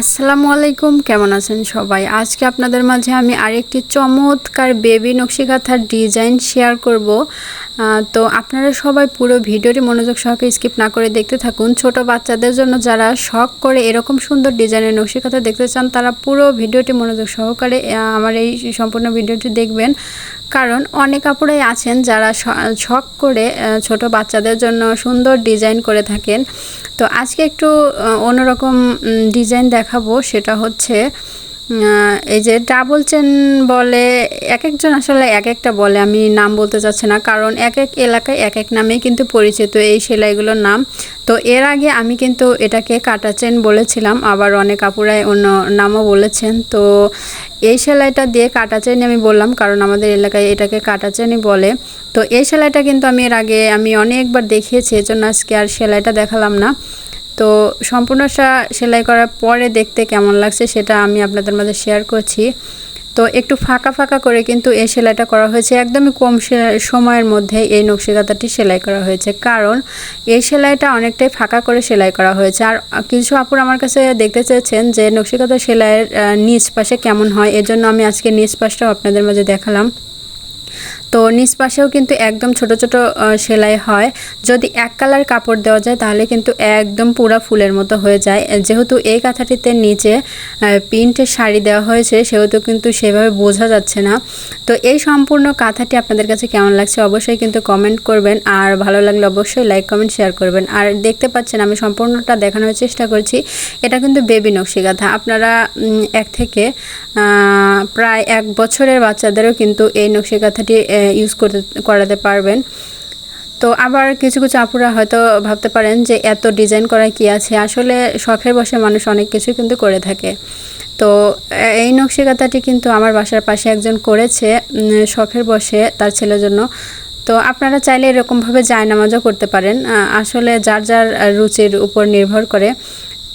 আসসালামু আলাইকুম, কেমন আছেন সবাই? আজকে আপনাদের মাঝে আমি আরেকটি চমৎকার বেবি নকশিকাথার ডিজাইন শেয়ার করব। তো আপনারা সবাই পুরো ভিডিওটি মনোযোগ সহকারে স্কিপ না করে দেখতে থাকুন। ছোট বাচ্চাদের জন্য যারা শখ করে এরকম সুন্দর ডিজাইনের নকশিকাথা দেখতে চান, তারা পুরো ভিডিওটি মনোযোগ সহকারে আমার এই সম্পূর্ণ ভিডিওটি দেখবেন। কারণ অনেক আপুরাই আছেন যারা শখ করে ছোট বাচ্চাদের জন্য সুন্দর ডিজাইন করে থাকেন। তো আজকে একটু অন্যরকম ডিজাইন দেখাবো, সেটা হচ্ছে এই যে ডাবল চেন বলে, এক একজন আসলে এক একটা বলে, আমি নাম বলতে চাচ্ছি না, কারণ এক এক এলাকায় এক এক নামেই কিন্তু পরিচিত এই সেলাইগুলোর নাম। তো এর আগে আমি কিন্তু এটাকে কাটা চেন বলেছিলাম, আবার অনেক আপুরাই অন্য নামও বলেছেন। তো এই সেলাইটা দিয়ে কাটা চেন আমি বললাম, কারণ আমাদের এলাকায় এটাকে কাটা চেনই বলে। তো এই সেলাইটা কিন্তু আমি এর আগে আমি অনেকবার দেখিয়েছি, এজন্য আজকে আর সেলাইটা দেখালাম না। তো সম্পূর্ণটা সেলাই করার পরে দেখতে কেমন লাগছে সেটা আমি আপনাদের মাঝে শেয়ার করছি। তো একটু ফাঁকা ফাঁকা করে কিন্তু এই সেলাইটা করা হয়েছে। একদমই কম সময়ের মধ্যে এই নকশিকাতাটি সেলাই করা হয়েছে। কারণ এই সেলাইটা অনেকটাই ফাঁকা করে সেলাই করা হয়েছে। আর কিছু আপুর আমার কাছে দেখতে চেয়েছেন যে নকশিকাতা সেলাইয়ের নিচ পাশে কেমন হয়? এজন্য আমি আজকে নিচ পাশটাও আপনাদের মাঝে দেখালাম। তো নিচ পাশেও কিন্তু একদম ছোট ছোট সেলাই হয়। যদি এক কালার কাপড় দেওয়া যায়, তাহলে কিন্তু একদম পুরা ফুলের মতো হয়ে যায়। যেহেতু এই কাঁথাটিতে নিচে প্রিন্টের শাড়ি দেওয়া হয়েছে, সেহেতু কিন্তু সেভাবে বোঝা যাচ্ছে না। তো এই সম্পূর্ণ কাঁথাটি আপনাদের কাছে কেমন লাগছে, অবশ্যই কিন্তু কমেন্ট করবেন। আর ভালো লাগলে অবশ্যই লাইক, কমেন্ট, শেয়ার করবেন। আর দেখতে পাচ্ছেন, আমি সম্পূর্ণটা দেখানোর চেষ্টা করছি। এটা কিন্তু বেবি নকশি কাঁথা। আপনারা এক থেকে প্রায় এক বছরের বাচ্চাদেরও কিন্তু এই নকশি কাঁথাটি ইউজ করতে, করাতে পারবেন। তো আবার কিছু কিছু আপুরা হয়তো ভাবতে পারেন যে এত ডিজাইন করা কি আছে? আসলে শখের বসে মানুষ অনেক কিছু কিন্তু করে থাকে। তো এই নকশিকাতাটি কিন্তু আমার বাসার পাশে একজন করেছে শখের বসে তার ছেলের জন্য। তো আপনারা চাইলে এরকমভাবে জায়নামাজও করতে পারেন। আসলে যার যার রুচির উপর নির্ভর করে।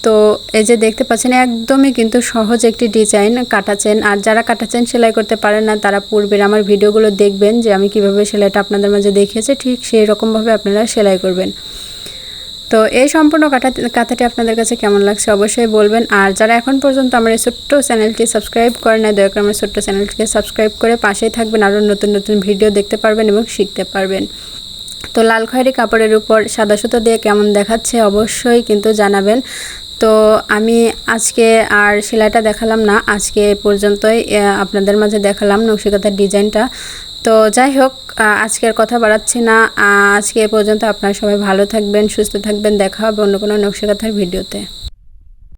তো এই যে দেখতে পাচ্ছেন, একদমই কিন্তু সহজ একটি ডিজাইন কাটাচ্ছেন আর যারা কাটাচ্ছেন সেলাই করতে পারেন না, তারা পূর্বের আমার ভিডিওগুলো দেখবেন যে আমি কীভাবে সেলাইটা আপনাদের মাঝে দেখিয়েছি, ঠিক সেই রকমভাবে আপনারা সেলাই করবেন। তো এই সম্পূর্ণ কাটা, কাঁথাটি আপনাদের কাছে কেমন লাগছে অবশ্যই বলবেন। আর যারা এখন পর্যন্ত আমার এই ছোট্ট চ্যানেলটি সাবস্ক্রাইব করে না দয়া করে আমার ছোট্ট চ্যানেলটিকে সাবস্ক্রাইব করে পাশেই থাকবেন, আরও নতুন নতুন ভিডিও দেখতে পারবেন এবং শিখতে পারবেন। তো লাল খয়েরি কাপড়ের উপর সাদা সুতো দিয়ে কেমন দেখাচ্ছে অবশ্যই কিন্তু জানাবেন। তো আমি আজকে আর সেলাইটা দেখালাম না, আজকে পর্যন্তই আপনাদের মাঝে দেখালাম নকশিকাতার ডিজাইনটা। তো যাই হোক আজকের কথা বাড়াচ্ছি না আজকে পর্যন্ত আপনারা সবাই ভালো থাকবেন, সুস্থ থাকবেন, দেখা হবে অন্য কোনো নকশিকাতার ভিডিওতে।